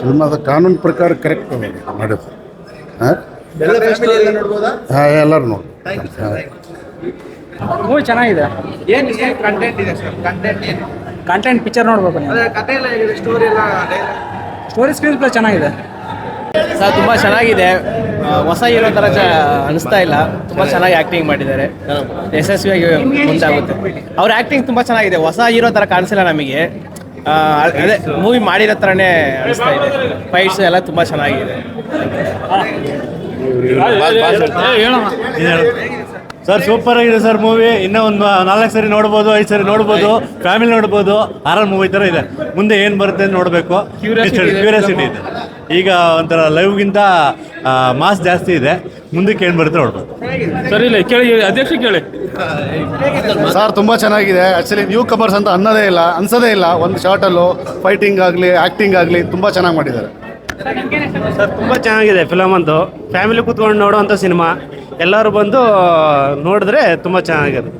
ಸಿನಿಮಾದ ಕಾನೂನು ಪ್ರಕಾರ ಕರೆಕ್ಟ್ ನಡೆದು ಹಾಂ? ಹಾಂ ಎಲ್ಲರೂ ನೋಡಿ ಮೂವಿ ಚೆನ್ನಾಗಿದೆ. ಏನು ಕಂಟೆಂಟ್ ಇದೆ ಸರ್ ಕಂಟೆಂಟ್ ಏನು? ಕಂಟೆಂಟ್ ಪಿಕ್ಚರ್ ನೋಡ್ಬೇಕು ಕತೆ ಎಲ್ಲ ಸ್ಟೋರಿ ಎಲ್ಲ ಸ್ಟೋರಿ ಸ್ಕ್ರೀನ್ ಪ್ಲೇ ಚೆನ್ನಾಗಿದೆ. ಸರ್ ತುಂಬ ಚೆನ್ನಾಗಿದೆ. ಹೊಸ ಇರೋ ಥರ ಚ ಅನಿಸ್ತಾ ಇಲ್ಲ. ತುಂಬ ಚೆನ್ನಾಗಿ ಆ್ಯಕ್ಟಿಂಗ್ ಮಾಡಿದ್ದಾರೆ. ಯಶಸ್ವಿಯಾಗಿ ಮುಂದಾಗುತ್ತೆ. ಅವ್ರ ಆ್ಯಕ್ಟಿಂಗ್ ತುಂಬ ಚೆನ್ನಾಗಿದೆ. ಹೊಸ ಇರೋ ಥರ ಕಾಣಿಸಿಲ್ಲ ನಮಗೆ. ಅದೇ ಮೂವಿ ಮಾಡಿರೋ ಥರನೇ ಅನಿಸ್ತಾ ಇದೆ. ಫೈಟ್ಸ್ ಎಲ್ಲ ತುಂಬ ಚೆನ್ನಾಗಿದೆ. ಸರ್ ಸೂಪರ್ ಆಗಿದೆ ಸರ್ ಮೂವಿ ಇನ್ನೂ ಒಂದು ನಾಲ್ಕು ಸರಿ ನೋಡ್ಬೋದು ಐದು ಸರಿ ನೋಡ್ಬೋದು ಫ್ಯಾಮಿಲಿ ನೋಡ್ಬೋದು ಆರಾಮ್ ಮೂವಿ ಥರ ಇದೆ. ಮುಂದೆ ಏನು ಬರುತ್ತೆ ಅಂತ ನೋಡಬೇಕು. ಕ್ಯೂರಿಯಾಸಿಟಿ ಇದೆ ಈಗ ಒಂಥರ ಲೈವ್ಗಿಂತ ಮಾಸ್ ಜಾಸ್ತಿ ಇದೆ. ಮುಂದಕ್ಕೆ ಏನು ಬರುತ್ತೆ ನೋಡ್ಬೋದು. ಸರಿ ಇಲ್ಲ ಕೇಳಿ ಅಧ್ಯಕ್ಷ ಕೇಳಿ. ಸರ್ ತುಂಬ ಚೆನ್ನಾಗಿದೆ. ಆ್ಯಕ್ಚುಲಿ ನ್ಯೂ ಕಮರ್ಸ್ ಅಂತ ಅನ್ನೋದೇ ಇಲ್ಲ ಅನ್ಸೋದೇ ಇಲ್ಲ. ಒಂದು ಶಾರ್ಟಲ್ಲೂ ಫೈಟಿಂಗ್ ಆಗಲಿ ಆ್ಯಕ್ಟಿಂಗ್ ಆಗಲಿ ತುಂಬ ಚೆನ್ನಾಗಿ ಮಾಡಿದ್ದಾರೆ. ಸರ್ ತುಂಬ ಚೆನ್ನಾಗಿದೆ ಫಿಲಮ್ ಅಂತೂ ಫ್ಯಾಮಿಲಿ ಕೂತ್ಕೊಂಡು ನೋಡುವಂಥ ಸಿನಿಮಾ ಎಲ್ಲರೂ ಬಂದು ನೋಡಿದ್ರೆ ತುಂಬ ಚೆನ್ನಾಗಿದೆ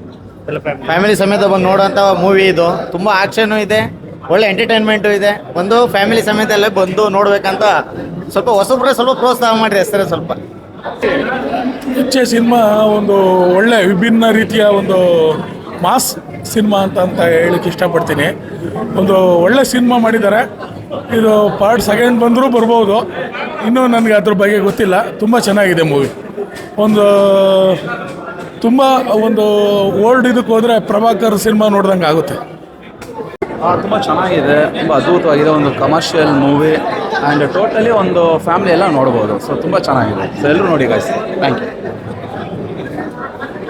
ಎಲ್ಲ ಫ್ಯಾಮಿಲಿ ಫ್ಯಾಮಿಲಿ ಸಮೇತ ಬಂದು ನೋಡೋವಂಥ ಮೂವಿ ಇದು. ತುಂಬ ಆಕ್ಷನು ಇದೆ ಒಳ್ಳೆ ಎಂಟರ್ಟೈನ್ಮೆಂಟು ಇದೆ. ಒಂದು ಫ್ಯಾಮಿಲಿ ಸಮೇತ ಎಲ್ಲ ಬಂದು ನೋಡಬೇಕಂತ ಸ್ವಲ್ಪ ಹೊಸಬ್ರೆ ಸ್ವಲ್ಪ ಪ್ರೋತ್ಸಾಹ ಮಾಡಿರಿ ಹೆಸರೇ ಸ್ವಲ್ಪ. ಹೆಚ್ಚೆ ಸಿನಿಮಾ ಒಂದು ಒಳ್ಳೆ ವಿಭಿನ್ನ ರೀತಿಯ ಒಂದು ಮಾಸ್ ಸಿನಿಮಾ ಅಂತ ಅಂತ ಹೇಳಕ್ಕೆ ಇಷ್ಟಪಡ್ತೀನಿ. ಒಂದು ಒಳ್ಳೆ ಸಿನಿಮಾ ಮಾಡಿದ್ದಾರೆ. ಇದು ಪಾರ್ಟ್ ಸೆಕೆಂಡ್ ಬಂದರೂ ಬರ್ಬೋದು. ಇನ್ನೂ ನನಗೆ ಅದ್ರ ಬಗ್ಗೆ ಗೊತ್ತಿಲ್ಲ. ತುಂಬ ಚೆನ್ನಾಗಿದೆ ಮೂವಿ ಒಂದು ತುಂಬ ಒಂದು ಓಲ್ಡ್ ಇದಕ್ಕೆ ಹೋದರೆ ಪ್ರಭಾಕರ್ ಸಿನಿಮಾ ನೋಡ್ದಂಗೆ ಆಗುತ್ತೆ. ತುಂಬ ಚೆನ್ನಾಗಿದೆ. ತುಂಬ ಅದ್ಭುತವಾಗಿದೆ. ಒಂದು ಕಮರ್ಷಿಯಲ್ ಮೂವಿ ಆ್ಯಂಡ್ ಟೋಟಲಿ ಒಂದು ಫ್ಯಾಮಿಲಿ ಎಲ್ಲ ನೋಡ್ಬೋದು. ಸೊ ತುಂಬ ಚೆನ್ನಾಗಿದೆ. ಸೊ ಎಲ್ಲರೂ ನೋಡಿ ಗಾಯ್ಸ್ ಥ್ಯಾಂಕ್ ಯು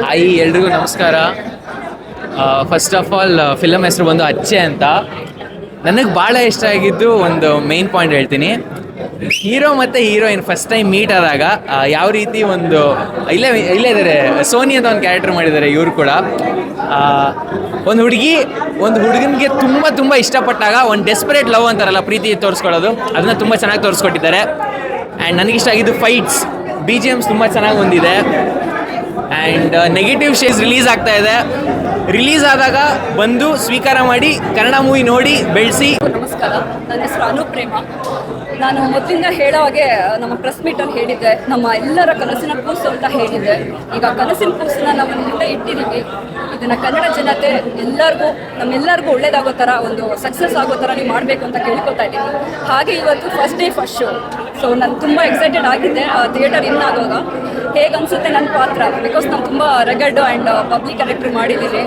ಹಾಯ್ ಎಲ್ರಿಗೂ ನಮಸ್ಕಾರ. ಫಸ್ಟ್ ಆಫ್ ಆಲ್ ಫಿಲಮ್ ಹೆಸರು ಬಂದು ಅಚ್ಚೆ ಅಂತ. ನನಗೆ ಭಾಳ ಇಷ್ಟ ಆಗಿದ್ದು ಒಂದು ಮೇನ್ ಪಾಯಿಂಟ್ ಹೇಳ್ತೀನಿ. ಹೀರೋ ಮತ್ತು ಹೀರೋಯಿನ್ ಫಸ್ಟ್ ಟೈಮ್ ಮೀಟ್ ಆದಾಗ ಯಾವ ರೀತಿ ಒಂದು, ಇಲ್ಲೇ ಇಲ್ಲೇ ಇದ್ದಾರೆ ಸೋನಿ ಅಂತ ಒಂದು ಕ್ಯಾರೆಕ್ಟರ್ ಮಾಡಿದ್ದಾರೆ ಇವರು ಕೂಡ. ಒಂದು ಹುಡುಗಿ, ಒಂದು ಹುಡುಗನಿಗೆ ತುಂಬ ತುಂಬ ಇಷ್ಟಪಟ್ಟಾಗ ಒಂದು ಡೆಸ್ಪರೇಟ್ ಲವ್ ಅಂತಾರಲ್ಲ, ಪ್ರೀತಿ ತೋರಿಸ್ಕೊಳ್ಳೋದು, ಅದನ್ನ ತುಂಬ ಚೆನ್ನಾಗಿ ತೋರಿಸ್ಕೊಟ್ಟಿದ್ದಾರೆ. ಆ್ಯಂಡ್ ನನಗಿಷ್ಟ ಆಗಿದ್ದು ಫೈಟ್ಸ್ ಬಿ ಜಿ ಎಮ್ಸ್ ತುಂಬ ಚೆನ್ನಾಗಿ ಹೊಂದಿದೆ. ಆ್ಯಂಡ್ ನೆಗೆಟಿವ್ ಶೇಸ್ ರಿಲೀಸ್ ಆಗ್ತಾ ಇದೆ. ರಿಲೀಸ್ ಆದಾಗ ಬಂದು ಸ್ವೀಕಾರ ಮಾಡಿ ಕನ್ನಡ ಮೂವಿ ನೋಡಿ ಬೆಳೆಸಿ. ನಮಸ್ಕಾರ, ನನ್ನ ಹೆಸರು ಅನುಪ್ರೇಮ. ನಾನು ಮೊದಲಿಂದ ಹೇಳೋ ಹಾಗೆ ನಮ್ಮ ಪ್ರೆಸ್ ಮೀಟಲ್ಲಿ ಹೇಳಿದ್ದೆ. ನಮ್ಮ ಎಲ್ಲರ ಕನಸಿನ ಕೂಸು ಅಂತ ಹೇಳಿದ್ದೆ. ಈಗ ಕನಸಿನ ಕೂಸನ್ನ ನಾವು ಮುಂದೆ ಇಟ್ಟಿದ್ದೀವಿ. ಇದನ್ನ ಕನ್ನಡ ಜನತೆ ಎಲ್ಲರಿಗೂ, ನಮ್ಮೆಲ್ಲರಿಗೂ ಒಳ್ಳೇದಾಗೋ ಥರ, ಒಂದು ಸಕ್ಸಸ್ ಆಗೋ ಥರ ನೀವು ಮಾಡಬೇಕು ಅಂತ ಕೇಳ್ಕೊತಾ ಇದ್ದೀನಿ ಹಾಗೆ ಇವತ್ತು first day first show so ನಾನು ತುಂಬ ಎಕ್ಸೈಟೆಡ್ ಆಗಿದ್ದೆ ಥಿಯೇಟರ್ ಇನ್ ಆಗುವಾಗ ಹೇಗೆ ಅನಿಸುತ್ತೆ ನನ್ನ ಪಾತ್ರ? ಬಿಕಾಸ್ ನಾನು ತುಂಬ ರೆಗಡ್ ಆ್ಯಂಡ್ ಪಬ್ಲಿಕ್ ಕ್ಯಾರೆಕ್ಟ್ರ್ ಮಾಡಿದ್ದೀನಿ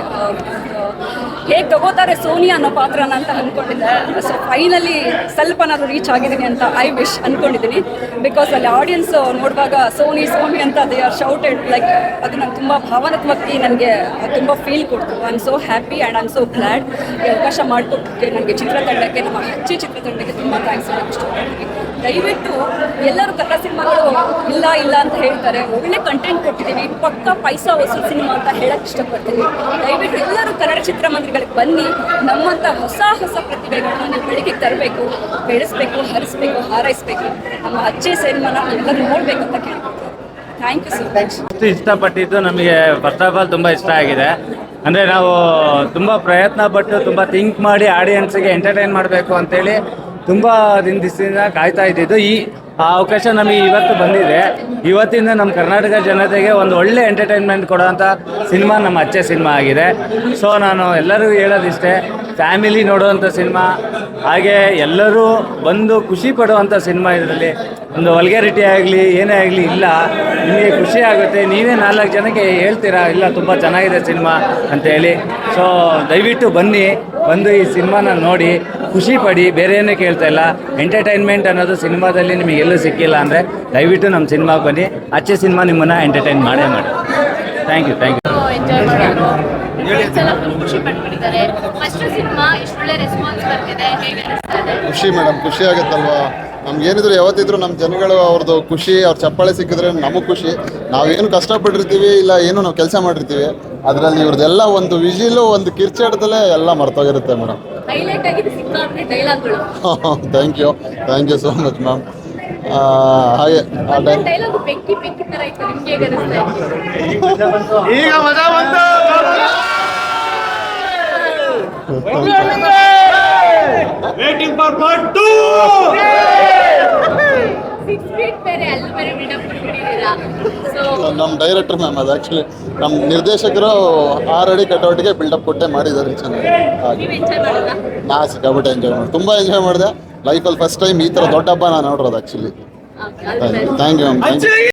ಹೇಗೆ ತಗೋತಾರೆ ಸೋನಿ ಅನ್ನೋ ಪಾತ್ರನ ಅಂತ ಅಂದ್ಕೊಂಡಿದ್ದೆ ಸೊ ಫೈನಲಿ ಸ್ವಲ್ಪ ನಾನು ರೀಚ್ ಆಗಿದ್ದೀನಿ ಅಂತ ಐ ವಿಶ್ ಅಂದ್ಕೊಂಡಿದ್ದೀನಿ ಬಿಕಾಸ್ ಅಲ್ಲಿ ಆಡಿಯನ್ಸ್ ನೋಡುವಾಗ ಸೋನಿ ಸೋನಿ ಅಂತ ದೇ ಆರ್ ಶೌಟೆಡ್ ಲೈಕ್ ಅದು ನಂಗೆ ತುಂಬ ಭಾವನಾತ್ಮಕವಾಗಿ ನನಗೆ ತುಂಬ ಫೀಲ್ ಕೊಡ್ತು. I am so happy and I am so glad ಈ ಅವಕಾಶ ಮಾಡಿಕೊಟ್ಟಕ್ಕೆ ನನಗೆ ಚಿತ್ರತಂಡಕ್ಕೆ, ನಮ್ಮ ಹಚ್ಚಿ ಚಿತ್ರತಂಡಕ್ಕೆ ತುಂಬ ಥ್ಯಾಂಕ್ಸ್ ಇಷ್ಟಪಡ್ತೀನಿ. ದಯವಿಟ್ಟು ಎಲ್ಲರೂ ಕನ್ನಡ ಸಿನಿಮಾಗಳು ಇಲ್ಲ ಇಲ್ಲ ಅಂತ ಹೇಳ್ತಾರೆ. ಒಳ್ಳೆ ಕಂಟೆಂಟ್ ಕೊಟ್ಟಿದ್ದೀವಿ ಪಕ್ಕ ಪೈಸಾ ವಸೂಲ್ ಸಿನಿಮಾ ಅಂತ ಹೇಳಕ್ ಇಷ್ಟಪಡ್ತೀನಿ. ದಯವಿಟ್ಟು ಎಲ್ಲರೂ ಕನ್ನಡ ಚಿತ್ರಮಂದಿರಗಳಿಗೆ ಬನ್ನಿ. ನಮ್ಮಂಥ ಹೊಸ ಹೊಸ ಪ್ರತಿಭೆಗಳನ್ನ ನೀವು ಬೆಳಗ್ಗೆ ತರಬೇಕು, ಬೆಳೆಸ್ಬೇಕು, ಹರಿಸ್ಬೇಕು, ಹಾರೈಸ್ಬೇಕು. ನಮ್ಮ ಅಚ್ಚೆ ಸಿನಿಮಾನ ಎಲ್ಲರೂ ನೋಡ್ಬೇಕು ಅಂತ ಕೇಳ್ಕೊಳ್ತೀನಿ. ಥ್ಯಾಂಕ್ ಯು ಸರ್ ಇಷ್ಟಪಟ್ಟಿದ್ದು ನಮಗೆ ಫಸ್ಟ್ ಆಫ್ ಆಲ್ ತುಂಬ ಇಷ್ಟ ಆಗಿದೆ. ಅಂದರೆ ನಾವು ತುಂಬ ಪ್ರಯತ್ನ ಪಟ್ಟು ತುಂಬ ಥಿಂಕ್ ಮಾಡಿ ಆಡಿಯನ್ಸಿಗೆ ಎಂಟರ್ಟೈನ್ ಮಾಡಬೇಕು ಅಂತೇಳಿ ತುಂಬ ದಿನ ದಿವಸದಿಂದ ಕಾಯ್ತಾ ಇದ್ದಿದ್ದು. ಈ ಆ ಅವಕಾಶ ನಮಗೆ ಇವತ್ತು ಬಂದಿದೆ. ಇವತ್ತಿಂದ ನಮ್ಮ ಕರ್ನಾಟಕ ಜನತೆಗೆ ಒಂದು ಒಳ್ಳೆ ಎಂಟರ್ಟೈನ್ಮೆಂಟ್ ಕೊಡೋಂಥ ಸಿನಿಮಾ ನಮ್ಮ ಅಚ್ಚೆ ಸಿನಿಮಾ ಆಗಿದೆ. ಸೊ ನಾನು ಎಲ್ಲರಿಗೂ ಹೇಳೋದಿಷ್ಟೇ ಫ್ಯಾಮಿಲಿ ನೋಡುವಂಥ ಸಿನಿಮಾ, ಹಾಗೆ ಎಲ್ಲರೂ ಬಂದು ಖುಷಿ ಪಡುವಂಥ ಸಿನಿಮಾ ಇದರಲ್ಲಿ. ಒಂದು ವಲ್ಗ್ಯಾರಿಟಿ ಆಗಲಿ, ಏನೇ ಆಗಲಿ ಇಲ್ಲ. ನಿಮಗೆ ಖುಷಿ ಆಗುತ್ತೆ. ನೀವೇ ನಾಲ್ಕು ಜನಕ್ಕೆ ಹೇಳ್ತೀರಾ, ಇಲ್ಲ ತುಂಬ ಚೆನ್ನಾಗಿದೆ ಸಿನಿಮಾ ಅಂತೇಳಿ. ಸೊ ದಯವಿಟ್ಟು ಬನ್ನಿ, ಬಂದು ಈ ಸಿನಿಮಾನ ನೋಡಿ. ಖುಷಿ ಪಡಿ ಬೇರೆ ಏನೂ ಕೇಳ್ತಾ ಇಲ್ಲ. ಎಂಟರ್ಟೈನ್ಮೆಂಟ್ ಅನ್ನೋದು ಸಿನಿಮಾದಲ್ಲಿ ನಿಮಗೆ ಎಲ್ಲೂ ಸಿಕ್ಕಿಲ್ಲ ಅಂದರೆ ದಯವಿಟ್ಟು ನಮ್ಮ ಸಿನಿಮಾಗೆ ಬನ್ನಿ. ಅಚ್ಚೆ ಸಿನಿಮಾ ನಿಮ್ಮನ್ನು ಎಂಟರ್ಟೈನ್ ಮಾಡೇ ಮಾಡಿ. Thank you thank you enjoy ಮಾಡಿದ್ರು ಫ್ರೆಂಡ್ಸ್ ಖುಷಿ ಪಟ್ಬಿಟ್ಟಿದ್ದಾರೆ. ಫಸ್ಟ್ ಸಿನಿಮಾ ಇಷ್ಟು ಒಳ್ಳೆ ರೆಸ್ಪಾನ್ಸ್ ಬರ್ತಿದೆ. ಹೇಗೆ ಖುಷಿ ಮೇಡಮ್ ಖುಷಿ ಆಗುತ್ತಲ್ವಾ? ನಮ್ಗೇನಿದ್ರು ಯಾವತ್ತಿದ್ರು ನಮ್ಮ ಜನಗಳು ಅವ್ರದ್ದು ಖುಷಿ ಅವ್ರ ಚಪ್ಪಾಳೆ ಸಿಕ್ಕಿದ್ರೆ ನಮಗೆ ಖುಷಿ. ನಾವೇನು ಕಷ್ಟಪಟ್ಟಿರ್ತೀವಿ ಇಲ್ಲ ಏನು ನಾವು ಕೆಲಸ ಮಾಡಿರ್ತೀವಿ ಅದರಲ್ಲಿ ಇವ್ರದ್ದೆಲ್ಲ ಒಂದು ವಿಜಿಲು ಒಂದು ಕಿರ್ಚಾಟದಲ್ಲೇ ಎಲ್ಲ ಮರ್ತೋಗಿರುತ್ತೆ madam. Thank you thank you so much ma'am ಹಾಗೆ ಆ ಟೈಮ್ ಡೈಲಾಗ್ ಬೆಂಕಿ ಬೆಂಕಿ ತರ ಇತ್ತು ನಿಮ್ಗೆ ಹೇಗೆ ಅನಿಸ್ತಾ ಇದೆ ಈಗ ಮಜಾ ಬಂತು ಸಿಕ್ಸ್ ಫೀಟ್ ಬೇರೆ ಅಲ್ಲಿ ಬೇರೆ ಬಿಲ್ಡಪ್ ಕೊಟ್ಬಿಟ್ಟಿದ್ದೀರಾ? ಸೊ ನಮ್ಮ ಡೈರೆಕ್ಟರ್ ಮ್ಯಾಮ್ ಅದು ಆ್ಯಕ್ಚುಲಿ ನಮ್ಮ ನಿರ್ದೇಶಕರು ಆರು ಅಡಿ ಕಟೌಟ್ಗೆ ಬಿಲ್ಡಪ್ ಕೊಟ್ಟೆ ಮಾಡಿದ್ದಾರೆ ಚೆನ್ನಾಗಿ ಹಾಗೆ. ನೀವು ಎಂಜಾಯ್ ಮಾಡೋದಾ ನಾ ಸಿಕ್ಕಾಬಿಟ್ಟೆ ಎಂಜಾಯ್ ಮಾಡಿ ತುಂಬ ಎಂಜಾಯ್ ಮಾಡಿದೆ. ಲೈಫಲ್ಲಿ ಫಸ್ಟ್ ಟೈಮ್ ಈ ಥರ ದೊಡ್ಡ ಹಬ್ಬ ನಾನು ನೋಡಿರೋದು actually okay thank you ma'am thank you